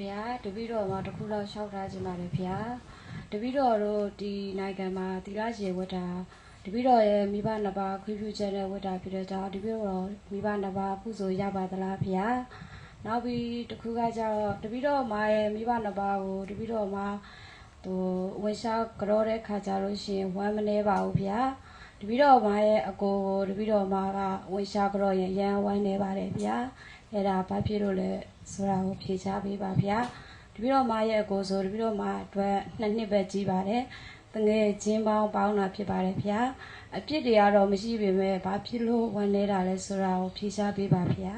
ဗျာတပည့်တော်မှာတစ်ခုလောက်လျှောက်ထားခြင်းပါတယ်ဗျာတပည့်တော်တို့ဒီနိုင်ငံမှာသီလရှင်ဝတ်တာတပည့်တော်ရဲ့မိဘနှစ်ပါးခွင့်ပြုချက်နဲ့ဝတ်တာဖြစ်တဲ့ကြောင့်တပည့်တော်မိဘနှစ်ပါးပုဆိုရပါသလားဗျာနောက်ပြီးတစ်ခုကကျတော့တပည့်တော်မှာရဲ့မိဘနှစ်ပါးကိုတပည့်တော်မှာဟိုဝင်ရှာကြောတဲ့ခါကြလို့ရှရင်ဝမ်းမနေပါဘူးဗျာတပည့်တော်မှာရဲ့အကိုကိုတပည့်တော်မှာကဝင်ရှာကြောရင်ရမ်းဝမ်းနေပါတယ်ဗျာ အဲ့ဒါဘာဖြစ်လို့လဲဆိုတာကိုဖြေချပေးပါဗျာတပည့်တော်မရဲ့အကိုဆိုတပည့်တော်မအတွက်နှစ်နှစ်ပဲကြီးပါတယ်တငယ်ချင်းပေါင်းပေါင်းတာဖြစ်ပါတယ်ဗျာအပြစ်တွေကတော့မရှိပေမဲ့ဘာဖြစ်လို့ဝန်နေတာလဲဆိုတာကိုဖြေချပေးပါဗျာ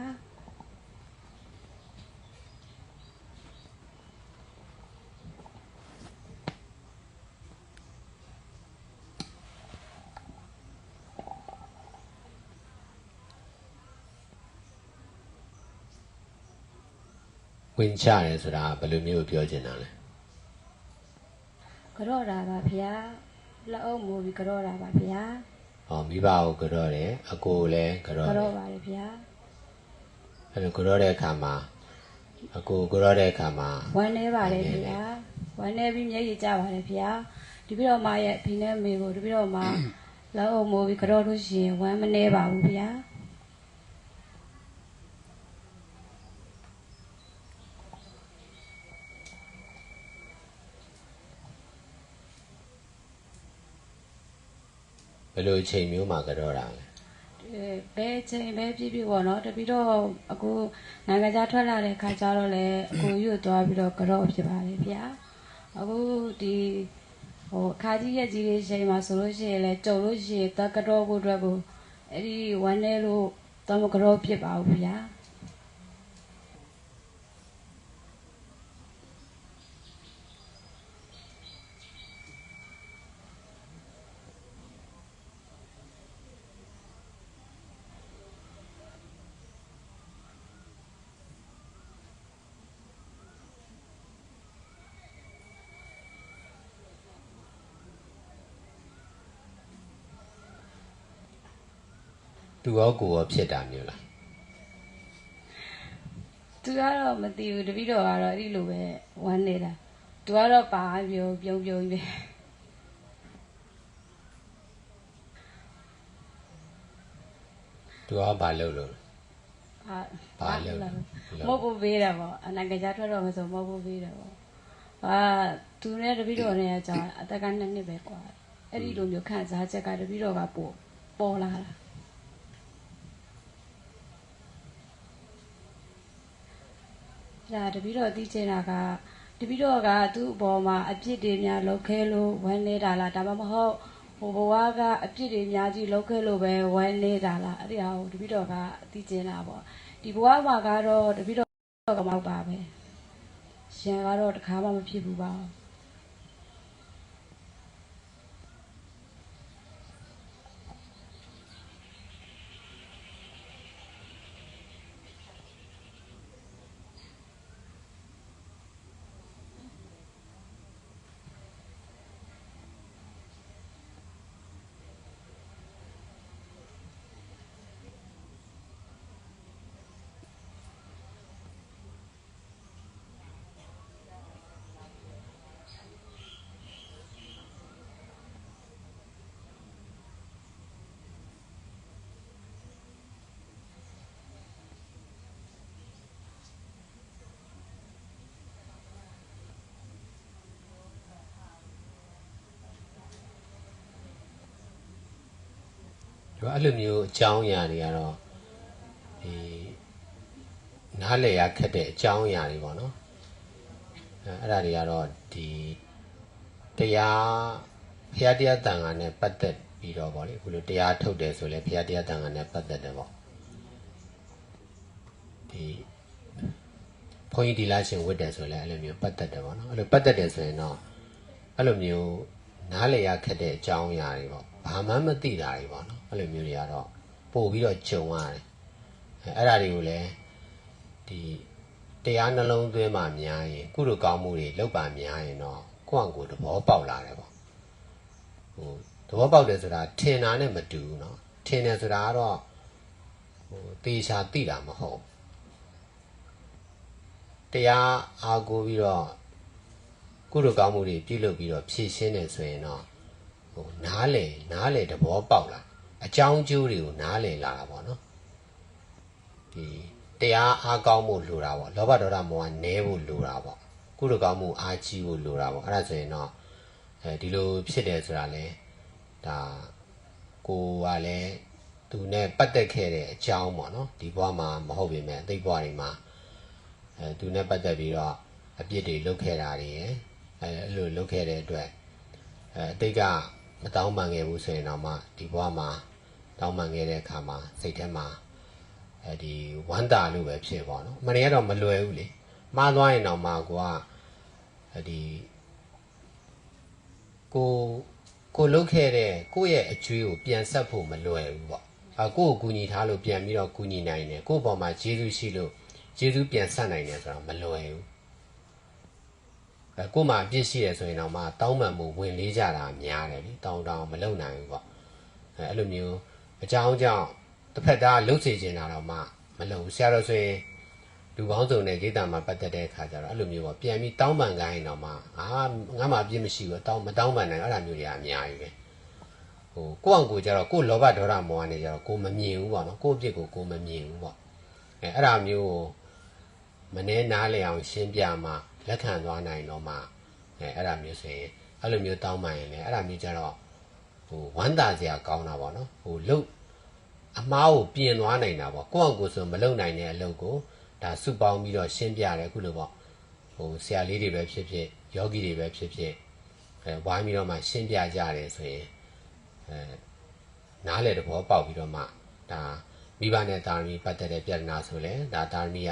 ဝင်ချတယ်ဆိုတာဘယ်လိုမျိုးပြောချင်တာလဲကြော့တာပါဗျာလက်အုပ်မူပြီးကြော့တာပါဗျာဟောမိဘကိုကြော့တယ်အကိုလည်းကြော့တယ်ကြော့ပါတယ်ဗျာအဲ့လိုကြော့တဲ့အခါမှာအကိုကြော့တဲ့အခါမှာဝန်နေပါတယ်ဗျာဝန်နေပြီးမျက်ရည်ကျပါတယ်ဗျာတပည့်တော်မရဲ့ဖိနေမေကိုတပည့်တော်မလက်အုပ်မူပြီးကြော့လို့ရှိရင်ဝမ်းမနေပါဘူးဗျာ ယ်လိုအချိန်မျိုးမှာကြော့တာလဲအဲဘယ်ချိန်ပဲပြည့်ပြည့်ပေါ့နော်တပီတော့အခုနိုင်ငံခြားထွက်လာတဲ့ခါကျတော့လေအခုရွတ်သွားပြီးတော့ကြော့ဖြစ်ပါလေဗျာအခုဒီဟိုအခါကြီးရဲ့ကြီးလေးချိန်မှာဆိုလို့ရှိရင်လေကြုံလို့ရှိရင်တကြော့ဖို့အတွက်ကိုအဲ့ဒီဝမ်းနေလို့တော့မကြော့ဖြစ်ပါဘူးဗျာ သူရောကိုရောဖြစ်တာမျိုးလားသူကတော့မသိဘူးတပိတော့ကတော့အဲ့ဒီလိုပဲဝမ်းနေတာသူကတော့ပါပြောပြုံးပြုံးပဲသူကဘာလုပ်လို့ဘာလုပ်မဟုတ်ဘူးပေးတာပေါ့အနာကကြထွက်တော့မဆိုမဟုတ်ဘူးပေးတာပေါ့ဟာသူနဲ့တပိတော့နဲ့ကကြာအသက်ကနှစ်နှစ်ပဲကွာအဲ့ဒီလိုမျိုးခံစားချက်ကတပိတော့ကပို့ပေါ်လာတာ ဒါတပည့်တော်သိချင်တာကတပည့်တော်ကသူ့အပေါ်မှာအပြစ်တွေများလုပ်ခဲလို့ဝမ်းနေတာလားဒါမှမဟုတ်ဟိုဘဝကအပြစ်တွေများကြီးလုပ်ခဲလို့ပဲဝမ်းနေတာလားအဲ့ဒီဟာကိုတပည့်တော်ကသိချင်တာပေါ့ဒီဘဝမှာကတော့တပည့်တော်ကမောက်ပါပဲရှင်ကတော့တခါမှမဖြစ်ဘူးပါဘူး သူကအဲ့လိုမျိုးအကြောင်းအရာတွေကတော့ဒီနားလည်ရခက်တဲ့အကြောင်းအရာတွေပေါ့နော်အဲအဲ့ဒါတွေကတော့ဒီတရားဖျားတရားတန်ခါနဲ့ပတ်သက်ပြီးတော့ဗောလေအခုလိုတရားထုတ်တယ်ဆိုလဲဖျားတရားတန်ခါနဲ့ပတ်သက်တယ်ဗောဒီဘုန်းကြီးဒီလားရှင်ဝတ်တယ်ဆိုလဲအဲ့လိုမျိုးပတ်သက်တယ်ဗောနော်အဲ့လိုပတ်သက်တယ်ဆိုရင်တော့အဲ့လိုမျိုးနားလည်ရခက်တဲ့အကြောင်းအရာတွေဗော ဘာမှမသိတာတွေဗောနော်အဲ့လိုမျိုးတွေကတော့ပို့ပြီးတော့ဂျုံရတယ်အဲအဲ့ဒါတွေကိုလည်းဒီတရားနှလုံးသွင်းမှများရင်ကုလိုကောင်းမှုတွေလောက်ပါများရင်တော့ကိုယ့်အကိုယ်သဘောပေါက်လာတယ်ဗော ဟိုသဘောပေါက်တယ်ဆိုတာထင်တာနဲ့မတူဘူးเนาะထင်တယ်ဆိုတာကတော့ဟိုတေချာသိတာမဟုတ်ဘူး တရားအားကိုးပြီးတော့ကုသိုလ်ကောင်းမှုတွေပြုလုပ်ပြီးတော့ဖြည့်ရှင်းတယ်ဆိုရင်တော့ ဟိုနားလေနားလေသဘောပေါက်လာအကြောင်းကျိုးတွေကိုနားလေလာတာပေါ့နော်ဒီတရားအားကောင်းမှုလိုတာပေါ့လောဘဒေါသမောဟနည်းဖို့လိုတာပေါ့ကုသိုလ်ကောင်းမှုအားကြီးဖို့လိုတာပေါ့အဲ့ဒါဆိုရင်တော့အဲဒီလိုဖြစ်တယ်ဆိုတာလေဒါကိုကလည်းသူနဲ့ပတ်သက်ခဲ့တဲ့အကြောင်းပေါ့နော်ဒီဘဝမှာမဟုတ်ပေမဲ့အသိဘဝတွေမှာအဲသူနဲ့ပတ်သက်ပြီးတော့အပြစ်တွေလုပ်ခဲ့တာတွေရယ်အဲအဲ့လိုလုပ်ခဲ့တဲ့အတွက်အဲအတိတ်က မတောင်းပန်ခဲ့ဘူးဆိုရင်တော့မှဒီဘဝမှာတောင်းပန်ခဲ့တဲ့အခါမှာစိတ်ထဲမှာအဲဒီဝမ်းတာလို့ပဲဖြစ်ပါတော့မနေရတော့မလွယ်ဘူးလေမှားသွားရင်တော့မှကိုကအဲဒီကိုကိုလုတ်ခဲ့တဲ့ကိုယ့်ရဲ့အကျွေးကိုပြန်ဆက်ဖို့မလွယ်ဘူးပေါ့အကိုယ့်ကိုကူညီထားလို့ပြန်ပြီးတော့ကူညီနိုင်တယ်ကိုယ့်ဘောမှာကျေးဇူးရှိလို့ကျေးဇူးပြန်ဆက်နိုင်တယ်ဆိုတော့မလွယ်ဘူး အဲကို့မှာအပြစ်ရှိရဆိုရင်တော့မှတောင်းပန်မှုဝင်လေးကြတာများတယ်လေတောင်းတောင်းမလုံနိုင်ဘူးပေါ့အဲအဲ့လိုမျိုးအကြောင်းကြောင့်တစ်ဖက်သားလှုပ်စေချင်တာတော့မှမလုံဘူးဆရာတော်ဆိုရင်လူပေါင်းစုံနဲ့ဒေတာမှာပတ်သက်တဲ့အခါကျတော့အဲ့လိုမျိုးပေါ့ပြန်ပြီးတောင်းပန်ခိုင်းရင်တော့မှအာငါမှအပြစ်မရှိဘူးတောင်းမတောင်းပန်နိုင်အဲ့ဒါမျိုးတွေကအများကြီးပဲဟိုကိုယ့်အောင်ကိုယ်ကျတော့ကိုယ်လောဘဒေါသမောဟနေကြတော့ကိုယ်မမြင်ဘူးပေါ့နော်ကိုယ့်အပြစ်ကိုကိုယ်မမြင်ဘူးပေါ့အဲအဲ့ဒါမျိုးကိုမနှဲနားလည်အောင်ရှင်းပြမှ လက်ခံသွားနိုင်တော့မှအဲအဲ့ဒါမျိုးဆိုရင်အဲ့လိုမျိုးတောင်းပန်ရင်လည်းအဲ့ဒါမျိုးကြတော့ဟိုဝမ်းသာစရာကောင်းတာပေါ့နော်ဟိုလုတ်အမားကိုပြင်သွားနိုင်တာပေါ့ကိုယ့်အောင်ကိုယ်ဆိုမလုံနိုင်တဲ့အလုပ်ကိုဒါစုပေါင်းပြီးတော့ရှင်းပြတယ်အခုလိုပေါ့ဟိုဆရာလေးတွေပဲဖြစ်ဖြစ်ယောဂီတွေပဲဖြစ်ဖြစ်အဲဝိုင်းပြီးတော့မှရှင်းပြကြတယ်ဆိုရင်အဲနားလေသဘောပေါက်ပြီးတော့မှဒါမိဘနဲ့တာရမီပတ်သက်တဲ့ပြဿနာဆိုလဲဒါတာရမီက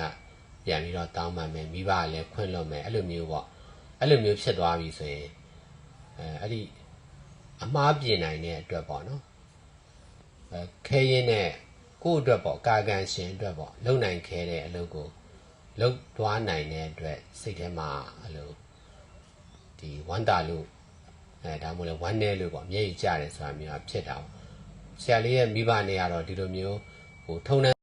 ပြန်ပြီးတော့တောင်းပန်မယ်မိဘကလည်းခွင့်လွှတ်မယ်အဲ့လိုမျိုးပေါ့အဲ့လိုမျိုးဖြစ်သွားပြီဆိုရင်အဲအဲ့ဒီအမားပြင်နိုင်တဲ့အတွက်ပေါ့နော်အဲခဲရင်နဲ့ကိုယ့်အတွက်ပေါ့ကာကန်ရှင်အတွက်ပေါ့လုံနိုင်ခဲတဲ့အလုပ်ကိုလုံသွားနိုင်တဲ့အတွက်စိတ်ထဲမှာအဲ့လိုဒီဝမ်းတာလို့အဲဒါမှမဟုတ်လေဝမ်းနေလို့ပေါ့မျက်ရည်ကျတယ်ဆိုတာမျိုးကဖြစ်တာပေါ့ဆရာလေးရဲ့မိဘနဲ့ကတော့ဒီလိုမျိုးဟိုထုံ